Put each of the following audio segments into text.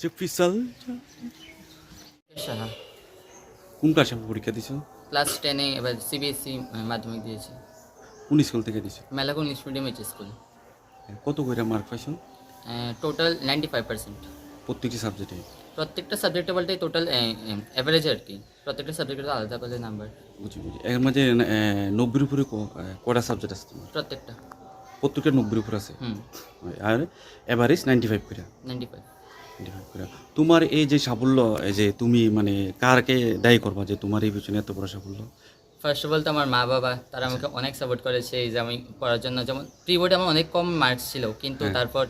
যে ফিসাল সাহা কোন ক্লাসে পরীক্ষা দিছো ক্লাস টেনে এবার সিবিএসসি মাধ্যমিক দিয়েছি। কোন স্কুল থেকে দিছো মেলাকুন ইংলিশ মিডিয়াম এইচ স্কুল কত করে মার্ক পাইছো? টোটাল নাইনটি ফাইভ পার্সেন্ট প্রত্যেকটি সাবজেক্টে প্রত্যেকটা সাবজেক্টে বলতে টোটাল অ্যাভারেজ আর কি। প্রত্যেকটা সাবজেক্টে আলাদা করে নাম্বার বুঝি বুঝি। এর মাঝে এ, নব্বইয়ের উপরে কটা সাবজেক্ট আছে তোমার? প্রত্যেকটা। প্রত্যেকটা নব্বইয়ের উপরে আছে? আর এভারেজ নাইনটি ফাইভ করে নাইনটি ফাইভ 95 করে। তোমার এই যে সাফল্য এই যে তুমি মানে কারকে দায়ী করবা যে তোমার এই পিছনে এত বড় সাফল্য? ফার্স্ট অফ অল তো আমার মা বাবা তারা আমাকে অনেক সাপোর্ট করেছে এই যে আমি পড়ার জন্য। যেমন প্রি বোর্ডে আমার অনেক কম মার্কস ছিল কিন্তু তারপর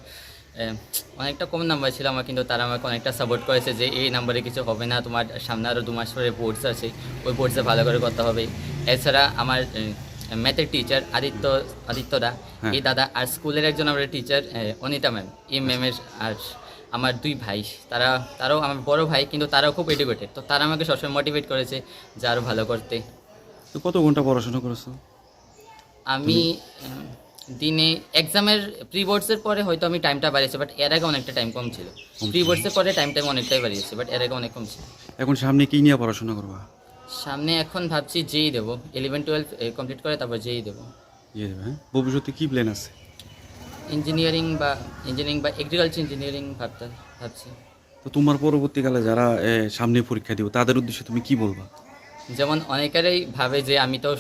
অনেকটা কম নাম্বার ছিল আমার কিন্তু তারা আমাকে অনেকটা সাপোর্ট করেছে যে এই নাম্বারে কিছু হবে না তোমার সামনে আরও দু মাস পরে বোর্ডস আছে ওই বোর্ডসে ভালো করে করতে হবে। এছাড়া আমার ম্যাথের টিচার আদিত্য আদিত্যদা হ্যাঁ। এই দাদা আর স্কুলের একজন আমার টিচার অনিতা ম্যাম এই ম্যামের আর আমার দুই ভাই তারা তারাও আমার বড় ভাই কিন্তু তারাও খুব এডুকেটেড তো তারা আমাকে সবসময় মোটিভেট করেছে যে আরও ভালো করতে। তো কত ঘণ্টা পড়াশোনা করেছ? আমি দিনে এক্সামের প্রি বোর্ডসের পরে হয়তো আমি টাইমটা বাড়িয়েছি বাট এর আগে অনেকটা টাইম কম ছিল। প্রি বোর্ডসের পরে টাইম টাইম অনেকটাই বাড়িয়েছি বাট এর আগে অনেক কম ছিল। এখন সামনে কী নিয়ে পড়াশোনা করবা? সামনে এখন ভাবছি যেই দেবো। ইলেভেন টুয়েলভ কমপ্লিট করে তারপর যেই দেবো। ইয়ে দেবে হ্যাঁ? ভবিষ্যতে কী প্ল্যান আছে? ইঞ্জিনিয়ারিং বা ইঞ্জিনিয়ারিং বা এগ্রিকালচার ইঞ্জিনিয়ারিং ভাবতে ভাবছি। তো তোমার পরবর্তীকালে যারা সামনে পরীক্ষা দিব, তাদের উদ্দেশ্যে তুমি কি বলবা? যেমন অনেকেরই ভাবে যে আমি তো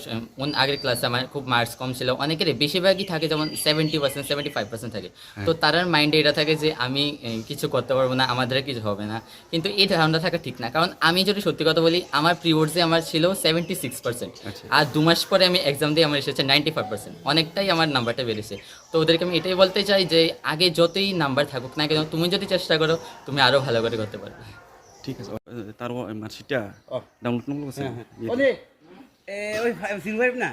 অন আগের ক্লাসে আমার খুব মার্কস কম ছিল। অনেকেরই বেশিরভাগই থাকে যেমন seventy percent seventy five percent থাকে তো তার মাইন্ডে এটা থাকে যে আমি কিছু করতে পারব না আমাদের কিছু হবে না। কিন্তু এই ধারণা থাকা ঠিক না। কারণ আমি যদি সত্যি কথা বলি আমার প্রিবোর্ডসে আমার ছিল সেভেন্টি সিক্স পার্সেন্ট। আর দু মাস পরে আমি এক্সাম দিয়ে আমার এসেছে নাইনটি ফাইভ পার্সেন্ট অনেকটাই আমার নাম্বারটা বেড়েছে। তো ওদেরকে আমি এটাই বলতে চাই যে আগে যতই নাম্বার থাকুক না কেন তুমি যদি চেষ্টা করো তুমি আরও ভালো করে করতে পারবে। ঠিক আছে তার মার্কশিটটা ডাউনলোড করব আছে এ, ওই ফাইভ না?